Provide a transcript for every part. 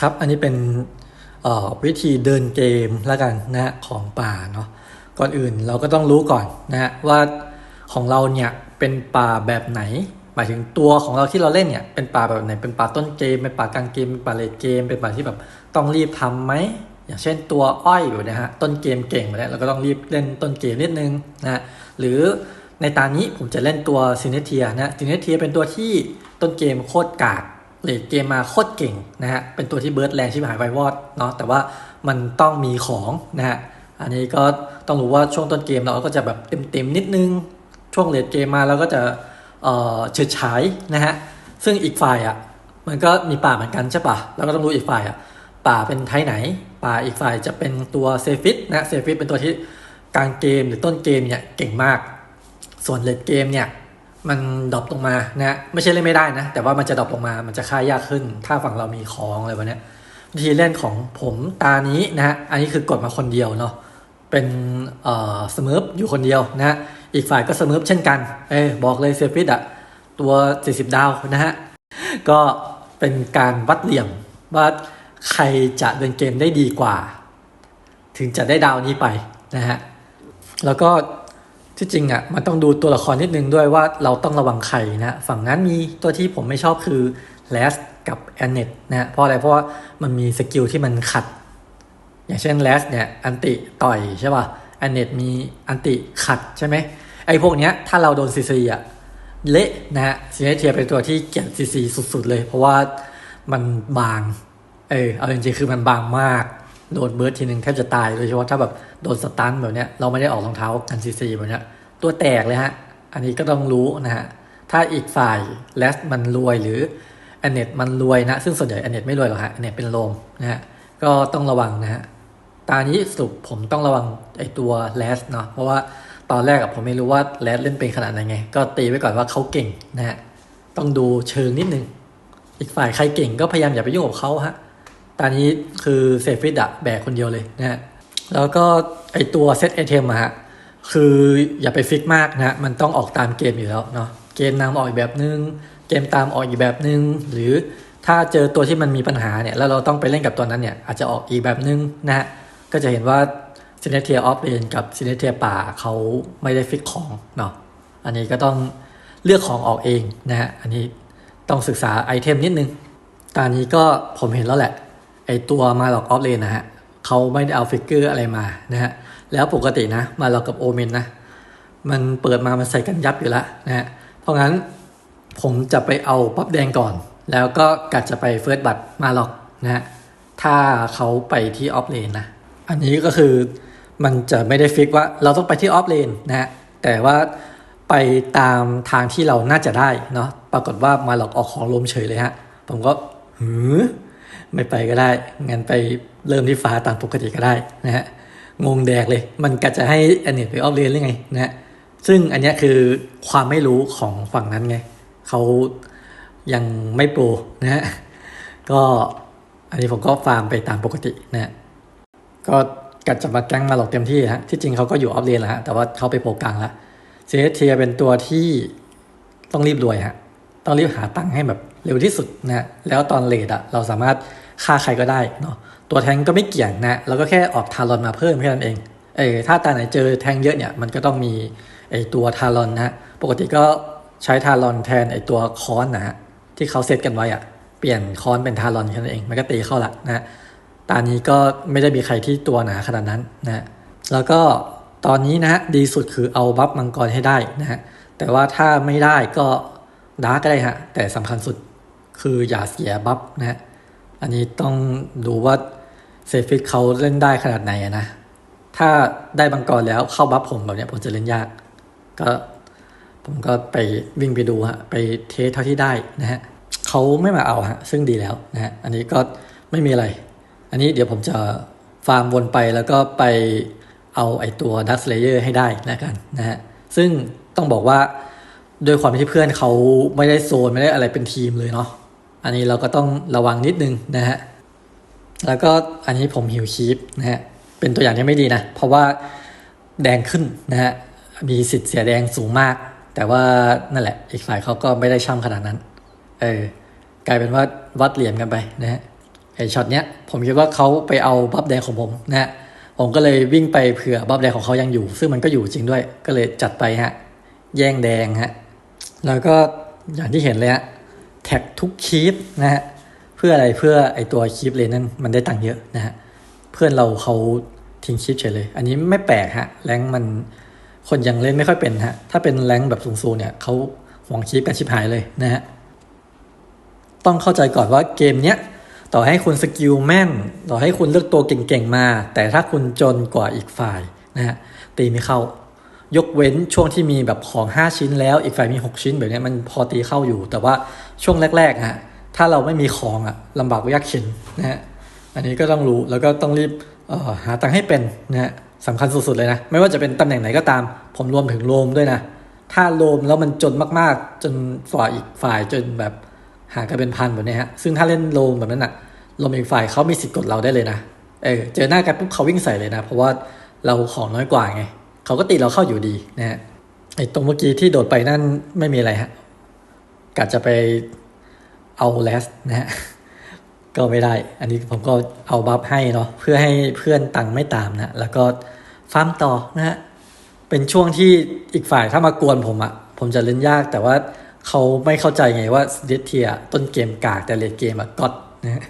ครับ อันนี้เป็นวิธีเดินเกมแล้วกันนะของป่าเนาะก่อนอื่นเราก็ต้องรู้ก่อนนะฮะว่าของเราเนี่ยเป็นป่าแบบไหน หมายถึงตัวของเราที่เราเล่นเนี่ยเป็นป่าแบบไหนเป็นป่าต้นเกมเป็นป่ากลางเกมเป็นป่าเลดเกม เป็นป่าที่แบบต้องรีบทำไหมอย่างเช่นตัวอ้อยอยู่นะฮะต้นเกมเก่งมาแล้วเราก็ต้องรีบเล่นต้นเกมนิดนึงนะฮะหรือในตานี้ผมจะเล่นตัวซินเนเทียนะซินเนเทียเป็นตัวที่ต้นเกมโคตรกาก เลดเกมมาโคตรเก่งนะฮะ เป็นตัวที่เบิร์ดแรงชิบหายไววอดเนาะ แต่ว่ามันต้องมีของนะฮะ อันนี้ก็ต้องรู้ว่าช่วงต้นเกมเราก็จะแบบเต็มๆนิดนึง ช่วงเลดเกมมาเราก็จะเอ่อเฉิดฉายนะฮะ ซึ่งอีกฝ่ายอะมันก็มีป่าเหมือนกันใช่ปะเราก็ต้องรู้อีกฝ่ายอะป่าเป็นไทไหน ป่าอีกฝ่ายจะเป็นตัวเซฟิตนะเซฟิตเป็นตัวที่กลางเกมหรือต้นเกมเนี่ยเก่งมาก ส่วนเลดเกมเนี่ย มันดรอปลงมานะไม่ใช่เล่นไม่ได้นะ แต่ว่ามันจะดรอปลงมา มันจะค่ายากขึ้น ถ้าฝั่งเรามีของอะไรวะเนี้ยวิธีเล่นของผมตานี้นะฮะ อันนี้คือกดมาคนเดียวเนาะ เป็นเอ่อสมิร์ฟอยู่คนเดียวนะฮะ อีกฝ่ายก็สมิร์ฟเช่นกัน เออบอกเลยเซฟิตอะตัว 40 ดาวนะฮะ ก็เป็นการวัดเหลี่ยมว่าใครจะเดินเกมได้ดีกว่า ถึงจะได้ดาวนี้ไปนะฮะ แล้วก็ ที่จริงอะมันต้องดูตัวละครนิดนึงด้วยว่าเราต้องระวังใครนะฝั่งนั้นมีตัวที่ผมไม่ชอบคือแลสกับแอนเนตนะเพราะอะไรเพราะว่ามันมีสกิลที่มันขัด อย่างเช่นแลสเนี่ยอันติต่อยใช่ป่ะแอนเนตมีอันติขัดใช่ไหมไอ้พวกเนี้ยถ้าเราโดนซีซีอะเละนะฮะซีเทียเป็นตัวที่เกลียดซีซีสุดๆเลย เพราะว่ามันบาง เออเอาจริงๆคือมันบางมาก โดนเบิร์ดทีหนึ่งแทบจะตายโดยเฉพาะถ้าแบบโดนสตันแบบเนี้ยเราไม่ได้ออกรองเท้ากันซีซีแบบเนี้ยตัวแตกเลยฮะ อันนี้ก็ต้องรู้นะฮะ ถ้าอีกฝ่ายแลสมันรวยหรือแอนเนตมันรวยนะ ซึ่งส่วนใหญ่แอนเนตไม่รวยหรอกฮะแอนเนตเป็นโลมนะฮะ ก็ต้องระวังนะฮะ ตานี้สรุปผมต้องระวังไอตัวแลสเนาะ เพราะว่าตอนแรกอะผมไม่รู้ว่าแลสเล่นเป็นขนาดไหนไง ก็ตีไว้ก่อนว่าเขาเก่งนะฮะ ต้องดูเชิงนิดนึง อีกฝ่ายใครเก่งก็พยายามอย่าไปยุ่งกับเขาฮะ ตอนนี้คือเซฟิตอะแบกคนเดียวเลยนะฮะแล้วก็ไอตัวเซตไอเทมอะฮะคืออย่าไปฟิกมากนะมันต้องออกตามเกมอยู่แล้วเนาะเกมนำออกอีกแบบนึง เกมตามออกอีกแบบนึง หรือถ้าเจอตัวที่มันมีปัญหาเนี่ยแล้วเราต้องไปเล่นกับตัวนั้นเนี่ยอาจจะออกอีกแบบนึงนะฮะก็จะเห็นว่าซินเนเทียออฟเลนกับซินเนเทียป่าเขาไม่ได้ฟิกของเนาะอันนี้ก็ต้องเลือกของออกเองนะฮะอันนี้ต้องศึกษาไอเทมนิดนึงตอนนี้ก็ผมเห็นแล้วแหละ ไอตัวมาหลอกออฟเลนนะฮะเขาไม่ได้เอาฟิกเกอร์อะไรมานะฮะแล้วปกตินะมาหลอกกับโอเมนนะมันเปิดมามันใส่กันยับอยู่แล้วนะฮะเพราะงั้นผมจะไปเอาป๊อปแดงก่อน แล้วก็กัดจะไปเฟิร์สบัตมาหลอกนะฮะถ้าเขาไปที่ออฟเลนนะอันนี้ก็คือมันจะไม่ได้ฟิกว่าเราต้องไปที่ออฟเลนนะฮะแต่ว่าไปตามทางที่เราน่าจะได้เนาะปรากฏว่ามาหลอกออกของลมเฉยเลยฮะ ผมก็หือ ไม่ไปก็ได้งั้นไปเริ่มที่ฟ้าตามปกติก็ได้นะฮะงงแดกเลย มันก็จะให้อนเนตไปออฟเลนหรือไงนะฮะซึ่งอันนี้คือความไม่รู้ของฝั่งนั้นไงเขายังไม่โปรนะฮะก็อันนี้ผมก็ฟาร์มไปตามปกตินะฮะก็กัดจะมาแก๊งมาหลอกเต็มที่ฮะที่จริงเขาก็อยู่ออฟเลนแล้วฮะแต่ว่าเขาไปโปรกลางแล้วเซเทียเป็นตัวที่ต้องรีบรวยฮะต้องรีบหาตังค์ให้แบบ เร็วที่สุดนะแล้วตอนเลดอะเราสามารถฆ่าใครก็ได้เนาะตัวแทงก็ไม่เกี่ยงนะแล้วก็แค่ออกทารอนมาเพิ่มแค่นั้นเองเออถ้าตาไหนเจอแทงเยอะเนี่ยมันก็ต้องมีไอตัวทารอนนะปกติก็ใช้ทารอนแทนไอตัวคอนนะฮะที่เขาเซตกันไว้อะเปลี่ยนคอนเป็นทารอนแค่นั้นเอง มันก็ตีเข้าละนะตานี้ก็ไม่ได้มีใครที่ตัวหนาขนาดนั้นนะแล้วก็ตอนนี้นะฮะดีสุดคือเอาบัฟมังกรให้ได้นะฮะแต่ว่าถ้าไม่ได้ก็ดาร์กก็ได้ฮะแต่สำคัญสุด คืออย่าเสียบัฟนะฮะอันนี้ต้องดูว่าเซฟิตเขาเล่นได้ขนาดไหนนะ ถ้าได้บังกรแล้วเข้าบัฟผมแบบเนี้ยผมจะเล่นยาก ก็ผมก็ไปวิ่งไปดูฮะ ไปเทสเท่าที่ได้นะฮะเขาไม่มาเอาฮะ ซึ่งดีแล้วนะฮะ อันนี้ก็ไม่มีอะไร อันนี้เดี๋ยวผมจะฟาร์มวนไปแล้วก็ไปเอาไอตัวดักสเลเยอร์ให้ได้นะกันนะฮะ ซึ่งต้องบอกว่าด้วยความที่เพื่อนเขาไม่ได้โซน ไม่ได้อะไรเป็นทีมเลยเนาะ อันนี้เราก็ต้องระวังนิดนึงนะฮะแล้วก็อันนี้ผมหิวคีปนะฮะเป็นตัวอย่างที่ไม่ดีนะ เพราะว่าแดงขึ้นนะฮะมีสิทธิ์เสียแดงสูงมาก แต่ว่านั่นแหละ อีกฝ่ายเขาก็ไม่ได้ช่ำขนาดนั้น เออกลายเป็นว่าวัดเหลี่ยมกันไปนะฮะไอช็อตเนี้ยผมคิดว่าเขาไปเอาบัฟแดงของผมนะฮะผมก็เลยวิ่งไปเผื่อบัฟแดงของเขายังอยู่ ซึ่งมันก็อยู่จริงด้วย ก็เลยจัดไปฮะแย่งแดงฮะแล้วก็อย่างที่เห็นเลยฮะ แท็กทุกคีปนะฮะเพื่ออะไรเพื่อไอตัวคีปเลนนั้นมันได้ตังค์เยอะนะฮะเพื่อนเราเขาทิ้งคีปเฉยเลย อันนี้ไม่แปลกฮะแรงมันคนยังเล่นไม่ค่อยเป็นฮะถ้าเป็นแรงแบบสูงๆเนี่ยเขาหวงคีปกันชิบหายเลยนะฮะต้องเข้าใจก่อนว่าเกมเนี้ยต่อให้คุณสกิลแม่น ต่อให้คุณเลือกตัวเก่งๆมา แต่ถ้าคุณจนกว่าอีกฝ่ายนะฮะตีไม่เข้า ยกเว้นช่วงที่มีแบบของ 5 ชิ้นแล้วอีกฝ่ายมี 6 ชิ้นแบบนี้มันพอตีเข้าอยู่ แต่ว่าช่วงแรกๆฮะถ้าเราไม่มีของอะลำบากยากเข็นนะฮะอันนี้ก็ต้องรู้แล้วก็ต้องรีบเอ่อหาตังค์ให้เป็นนะฮะสำคัญสุดๆเลยนะ ไม่ว่าจะเป็นตำแหน่งไหนก็ตาม ผมรวมถึงโลมด้วยนะ ถ้าโลมแล้วมันจนมากๆ จนฝ่ายอีกฝ่ายจนแบบหากันเป็นพันแบบนี้ฮะซึ่งถ้าเล่นโลมแบบนั้นอะโลมอีกฝ่ายเขามีสิทธิ์กดเราได้เลยนะเออเจอหน้ากันปุ๊บเขาวิ่งใส่เลยนะ เพราะว่าเราของน้อยกว่าไง เขาก็ตีเราเข้าอยู่ดีนะฮะไอ้ตรงเมื่อกี้ที่โดดไปนั่นไม่มีอะไรฮะกะจะไปเอาแลสนะฮะก็ไม่ได้ อันนี้ผมก็เอาบัฟให้เนาะเพื่อให้เพื่อนตังไม่ตามนะแล้วก็ฟาร์มต่อนะฮะเป็นช่วงที่อีกฝ่ายถ้ามากวนผมอะ่ะ ผมจะเล่นยากแต่ว่าเขาไม่เข้าใจไงว่าเดทเทียต้นเกมกากแต่เลดเกมอะก็อดนะฮะ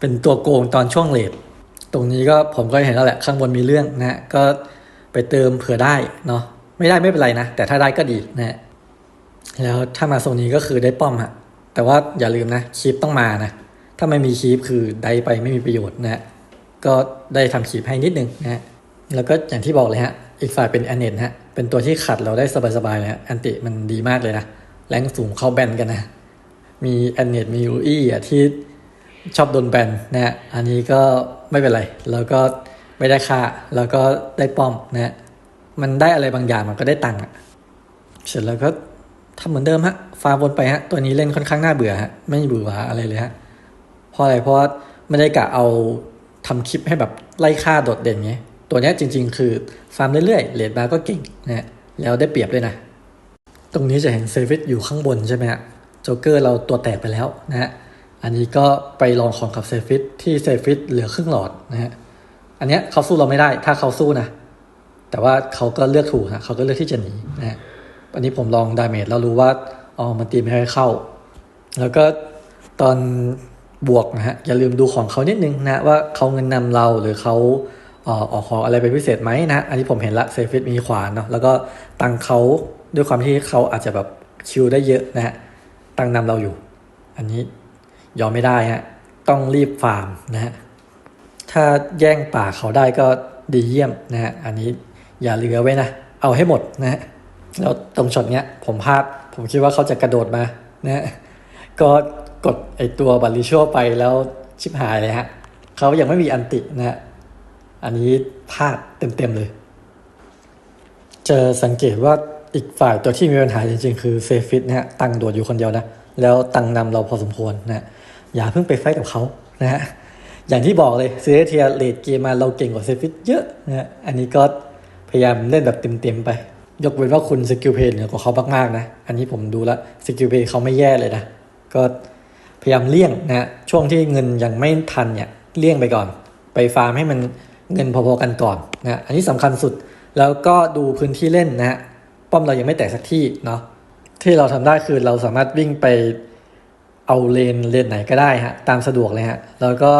เป็นตัวโกงตอนช่วงเลดตรงนี้ก็ผมก็เห็นแล้วแหละข้างบนมีเรื่องนะฮะก็ ไปเติมเผื่อได้เนาะไม่ได้ไม่เป็นไรนะ แต่ถ้าได้ก็ดีนะแล้วถ้ามาโซนนี้ก็คือได้ป้อมฮะแต่ว่าอย่าลืมนะคีปต้องมานะ ถ้าไม่มีคีปคือได้ไปไม่มีประโยชน์นะฮะก็ได้ทำคีปให้นิดนึงนะแล้วก็อย่างที่บอกเลยฮะอีกฝ่ายเป็นแอนเนตฮะเป็นตัวที่ขัดเราได้สบายๆเลยฮะแอนติมันดีมากเลยนะแรงสูงเข้าแบนกันนะมีแอนเนตมียูอี้อะที่ชอบโดนแบนนะฮะอันนี้ก็ไม่เป็นไร แล้วก็ ไม่ได้ค่า แล้วก็ได้ป้อมนะฮะมันได้อะไรบางอย่างมันก็ได้ตังค์อะเสร็จแล้วก็ทำเหมือนเดิมฮะฟาร์มวนไปฮะ ตัวนี้เล่นค่อนข้างน่าเบื่อฮะ ไม่เบื่ออะไรเลยฮะ เพราะอะไร เพราะว่าไม่ได้กะเอาทำคลิปให้แบบไล่ฆ่าโดดเด่นไง ตัวนี้จริง ๆ คือฟาร์มเรื่อยๆเลดบาร์ก็เก่งนะฮะ แล้วได้เปรียบด้วยนะ ตรงนี้จะเห็นเซฟิตอยู่ข้างบนใช่ไหมฮะ โจ๊กเกอร์เราตัวแตกไปแล้วนะฮะ อันนี้ก็ไปลองของกับเซฟิตที่เซฟิตเหลือครึ่งหลอดนะฮะ อันเนี้ยเขาสู้เราไม่ได้ ถ้าเขาสู้นะแต่ว่าเขาก็เลือกถูกนะเขาก็เลือกที่จะหนีนะอันนี้ผมลองดาเมจแล้วรู้ว่าอ๋อมันตีไม่ค่อยเข้า แล้วก็ตอนบวกนะฮะอย่าลืมดูของเขานิดนึงนะว่าเขาเงินนำเราหรือเขาอ่อออกของอะไรเป็นพิเศษไหมนะ อันนี้ผมเห็นละเซฟิตมีขวานเนาะแล้วก็ตังเขาด้วยความที่เขาอาจจะแบบคิวได้เยอะนะฮะตังนำเราอยู่ อันนี้ยอมไม่ได้ฮะต้องรีบฟาร์มนะฮะ ถ้าแย่งป่าเขาได้ก็ดีเยี่ยมนะฮะอันนี้อย่าเหลือไว้นะ เอาให้หมดนะฮะแล้วตรงช็อตเนี้ยผมพลาดผมคิดว่าเขาจะกระโดดมานะฮะก็กดไอตัวบัลลิโชไปแล้วชิบหายเลยฮะเขายังไม่มีอันตินะฮะอันนี้พลาดเต็มๆเลยเจอสังเกตว่าอีกฝ่ายตัวที่มีปัญหาจริงๆ คือเซฟิตนะฮะตังโดดอยู่คนเดียวนะ แล้วตังนำเราพอสมควรนะฮะอย่าเพิ่งไปไฟกับเขานะฮะ อย่างที่บอกเลยซีเรเทียเลดเกมมาเราเก่งกว่าเซฟิตเยอะนะฮะอันนี้ก็พยายามเล่นแบบเต็มๆไป ยกเว้นว่าคุณสกิลเพลย์เหนือกว่าเขามากๆนะ อันนี้ผมดูแล้วสกิลเพลย์เขาไม่แย่เลยนะ ก็พยายามเลี่ยงนะฮะช่วงที่เงินยังไม่ทันเนี่ยเลี่ยงไปก่อน ไปฟาร์มให้มันเงินพอๆกันก่อนนะฮะอันนี้สำคัญสุดแล้วก็ดูพื้นที่เล่นนะฮะป้อมเรายังไม่แตกสักที่เนาะที่เราทำได้คือเราสามารถวิ่งไปเอาเลนเลนไหนก็ได้ฮะตามสะดวกเลยฮะแล้วก็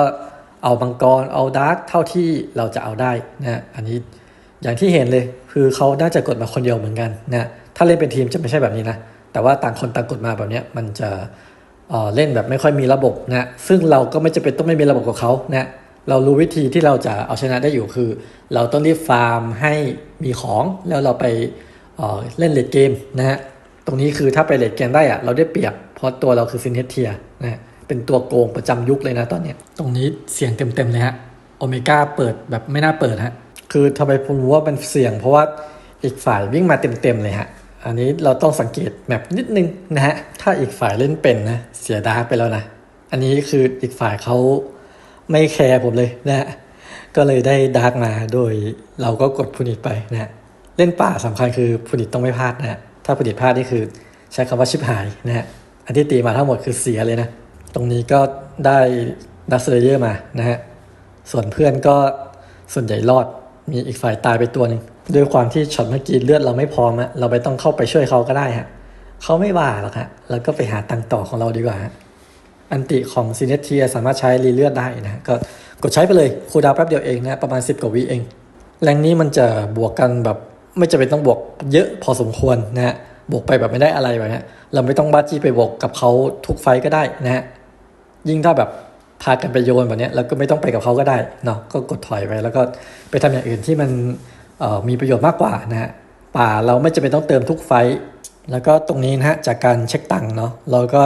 เอาบังกรเอาดาร์กเท่าที่เราจะเอาได้นะอันนี้อย่างที่เห็นเลยคือเขาน่าจะกดมาคนเดียวเหมือนกันนะถ้าเล่นเป็นทีมจะไม่ใช่แบบนี้นะแต่ว่าต่างคนต่างกดมาแบบนี้มันจะเเล่นแบบไม่ค่อยมีระบบนะซึ่งเราก็ไม่จำเป็นต้องไม่มีระบบกับเขานะเรารู้วิธีที่เราจะเอาชนะได้อยู่คือ เราต้องรีบฟาร์มให้มีของแล้วเราไปเเล่นเลดเกมนะฮะตรงนี้คือถ้าไปเลดเกมได้อะเราได้เปรียบเพราะตัวเราคือซินเนเทียนะฮะ เป็นตัวโกงประจำยุคเลยนะตอนเนี้ยตรงนี้เสียงเต็มๆเลยฮะโอเมก้าเปิดแบบไม่น่าเปิดฮะคือทำไมผมรู้ว่ามันเสี่ยง เพราะว่าอีกฝ่ายวิ่งมาเต็มๆเลยฮะอันนี้เราต้องสังเกตแมปนิดนึงนะฮะถ้าอีกฝ่ายเล่นเป็นนะเสียดาร์กไปแล้วนะอันนี้คืออีกฝ่ายเขาไม่แคร์ผมเลยนะฮะก็เลยได้ดาร์กมาโดยเราก็กดพูนิตไปนะฮะเล่นป่าสำคัญคือพูนิตต้องไม่พลาดนะฮะถ้าพูนิตพลาดนี่คือใช้คำว่าชิบหายนะฮะอันที่ตีมาทั้งหมดคือเสียเลยนะ ตรงนี้ก็ได้ดักเซเยอร์มานะฮะ ส่วนเพื่อนก็ส่วนใหญ่รอด มีอีกฝ่ายตายไปตัวหนึ่งด้วยความที่ช็อตเมื่อกี้เลือดเราไม่พร้อมอะเราไปต้องเข้าไปช่วยเขาก็ได้ฮะเขาไม่ว่าหรอกฮะแล้วก็ไปหาตังต่อของเราดีกว่าฮะอันติของซีเนเทียสามารถใช้รีเลือดได้นะก็กดใช้ไปเลยคูดาวแป๊บเดียวเองนะประมาณ 10 กว่าวิเอง แรงนี้มันจะบวกกันแบบไม่จำเป็นต้องบวกเยอะพอสมควรนะฮะบวกไปแบบไม่ได้อะไรแบบเนี้เราไม่ต้องบ้าจี้ไปบวกกับเขาทุกไฟต์ก็ได้นะฮะ ยิ่งถ้าแบบพากันไปโยนแบบนี้ยแล้วก็ไม่ต้องไปกับเขาก็ได้เนาะก็กดถอยไปแล้วก็ไปทำอย่างอื่นที่มันมีประโยชน์มากกว่านะฮะป่าเราไม่จำเป็นต้องเติมทุกไฟแล้วก็ตรงนี้นะฮะจากการเช็คตังค์เนาะเราก็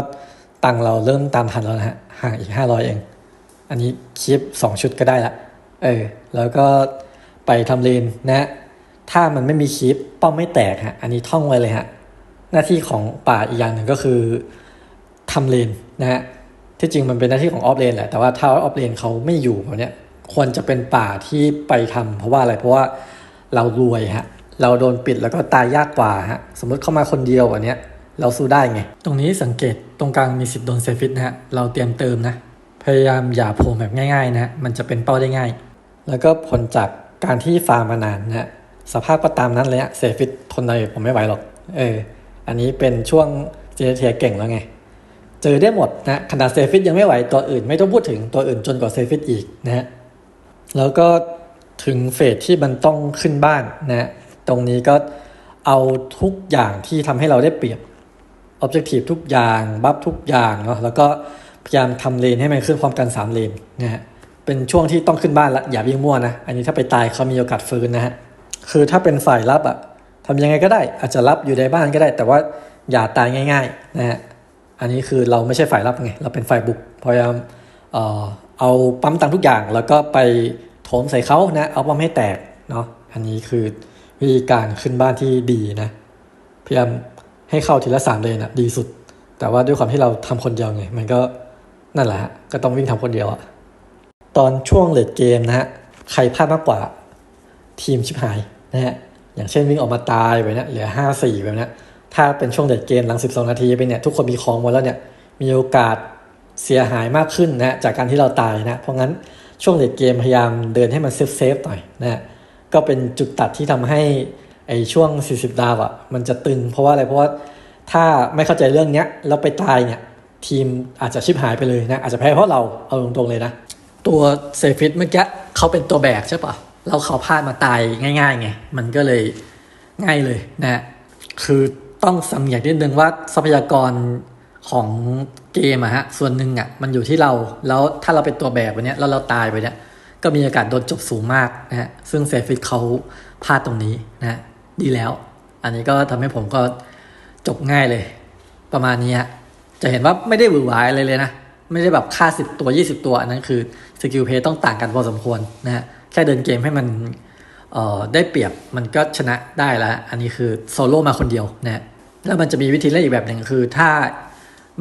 ตังค์เราเริ่มตามทันแล้วนะฮะห่างอีก 500 เอง อันนี้คลิป2 ชุดก็ได้ละเออแล้วก็ไปทำเลนนะฮะถ้ามันไม่มีคลิปป้อมไม่แตกฮะอันนี้ท่องไว้เลยฮะหน้าที่ของป่าอีกอย่างหนึ่งก็คือทำเลนนะฮะ ที่จริงมันเป็นหน้าที่ของออฟเลนแหละแต่ว่าถ้าออฟเลนเขาไม่อยู่แบบเนี้ยควรจะเป็นป่าที่ไปทำเพราะว่าอะไรเพราะว่าเรารวยฮะเราโดนปิดแล้วก็ตายยากกว่าฮะสมมติเข้ามาคนเดียวอันเนี้ยเราสู้ได้ไง ตรงนี้สังเกตตรงกลางมีสิทธิ์โดนเซฟิตนะฮะ เราเตรียมเติมนะ พยายามอย่าโผล่แบบง่ายๆนะ มันจะเป็นเป้าได้ง่าย แล้วก็ผลจากการที่ฟาร์มมานานนะสภาพก็ตามนั้นเลยอะเซฟิตทนอะไรผมไม่ไหวหรอก เออ อันนี้เป็นช่วงเจเนเทียเก่งแล้วไง เจอได้หมดนะขนาดเซฟิตยังไม่ไหวตัวอื่นไม่ต้องพูดถึงตัวอื่นจนกว่าเซฟิตอีกนะฮะแล้วก็ถึงเฟสที่มันต้องขึ้นบ้านนะฮะตรงนี้ก็เอาทุกอย่างที่ทำให้เราได้เปรียบ Objective ทุกอย่างบัฟทุกอย่างเนาะแล้วก็พยายามทำเลนให้มันขึ้นพร้อมกัน 3 เลนนะฮะเป็นช่วงที่ต้องขึ้นบ้านละอย่าวิ่งมั่วนะ อันนี้ถ้าไปตายเขามีโอกาสฟื้นนะฮะคือถ้าเป็นฝ่ายรับอะทำยังไงก็ได้อาจจะรับอยู่ในบ้านก็ได้ แต่ว่าอย่าตายง่าย ๆ นะฮะ อันนี้คือเราไม่ใช่ฝ่ายรับไง เราเป็นฝ่ายบุก พยายามเอาปั๊มตังทุกอย่าง แล้วก็ไปโถมใส่เขานะ เอาปั๊มให้แตกเนาะ อันนี้คือวิธีการขึ้นบ้านที่ดีนะ พยายามให้เข้าทีละสามเลนอะดีสุด แต่ว่าด้วยความที่เราทำคนเดียวไง มันก็นั่นแหละก็ต้องวิ่งทำคนเดียวอะตอนช่วงเลดเกมนะฮะ ใครพลาดมากกว่าทีมชิบหายนะฮะ อย่างเช่นวิ่งออกมาตายไปเนี่ยเหลือห้าสี่แบบเนี้ย ถ้าเป็นช่วงเลดเกมหลังสิบสองนาทีไปเนี่ยทุกคนมีของหมดแล้วเนี่ยมีโอกาสเสียหายมากขึ้นนะจากการที่เราตายนะเพราะงั้นช่วงเลดเกมพยายามเดินให้มันเซฟเซฟหน่อยนะฮะก็เป็นจุดตัดที่ทำให้ไอช่วง 40 ดาวอะ่ะมันจะตึงเพราะว่าอะไรเพราะว่าถ้าไม่เข้าใจเรื่องเนี้ยแล้วไปตายเนี่ยทีมอาจจะชิบหายไปเลยนะอาจจะแพ้เพราะเราเอาตรงๆเลยนะ ตัวเซฟิตเมื่อกี้เขาเป็นตัวแบกใช่ปะเราเขาพลาดมาตายง่ายๆไงมันก็เลยง่ายเลยนะคือ ต้องสำเนียกนิดนึงว่าทรัพยากรของเกมอะฮะส่วนหนึ่งอะมันอยู่ที่เรา แล้วถ้าเราเป็นตัวแบกไปเนี้ยแล้วเราตายไปเนี้ยก็มีโอกาสโดนจบสูงมากนะฮะซึ่งเซฟิตเขาพลาดตรงนี้นะดีแล้ว อันนี้ก็ทำให้ผมก็จบง่ายเลย ประมาณนี้ฮะจะเห็นว่าไม่ได้หวือหวายอะไรเลยนะ ไม่ได้แบบฆ่าสิบตัวยี่สิบตัว อันนั้นคือสกิลเพย์ต้องต่างกันพอสมควรนะฮะแค่เดินเกมให้มัน ได้เปรียบมันก็ชนะได้แล้ว อันนี้คือโซโล่มาคนเดียวนะแล้วมันจะมีวิธีเล่นอีกแบบหนึ่งคือ ถ้า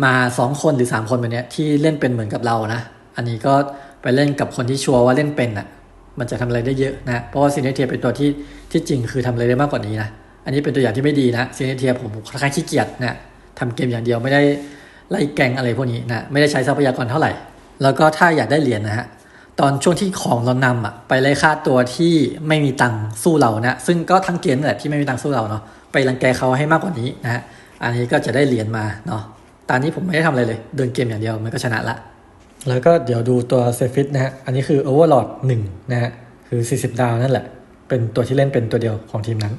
มาสองคนหรือสามคนแบบนี้ที่เล่นเป็นเหมือนกับเรานะ อันนี้ก็ไปเล่นกับคนที่ชัวร์ว่าเล่นเป็นอะ มันจะทำอะไรได้เยอะนะ เพราะว่าซีเนเทียเป็นตัวที่ที่จริงคือทำอะไรได้มากกว่านี้นะ อันนี้เป็นตัวอย่างที่ไม่ดีนะซีเนเทียผมค่อนข้างขี้เกียจนะทำเกมอย่างเดียวไม่ได้ไล่แกงอะไรพวกนี้นะ ไม่ได้ใช้ทรัพยากรเท่าไหร่ แล้วก็ถ้าอยากได้เหรียญนะฮะ ตอนช่วงที่ของเรานำอะไปไล่ฆ่าตัวที่ไม่มีตังสู้เรานะซึ่งก็ทั้งเกมนั่นแหละที่ไม่มีตังสู้เราเนาะไปรังแกเขาให้มากกว่านี้นะฮะอันนี้ก็จะได้เหรียญมาเนาะตอนนี้ผมไม่ได้ทำอะไรเลย เดินเกมอย่างเดียวมันก็ชนะละ แล้วก็เดี๋ยวดูตัวเซฟิตนะฮะอันนี้คือ Overlord 1นะฮะคือ 40 ดาวนั่นแหละ เป็นตัวที่เล่นเป็นตัวเดียวของทีมนั้น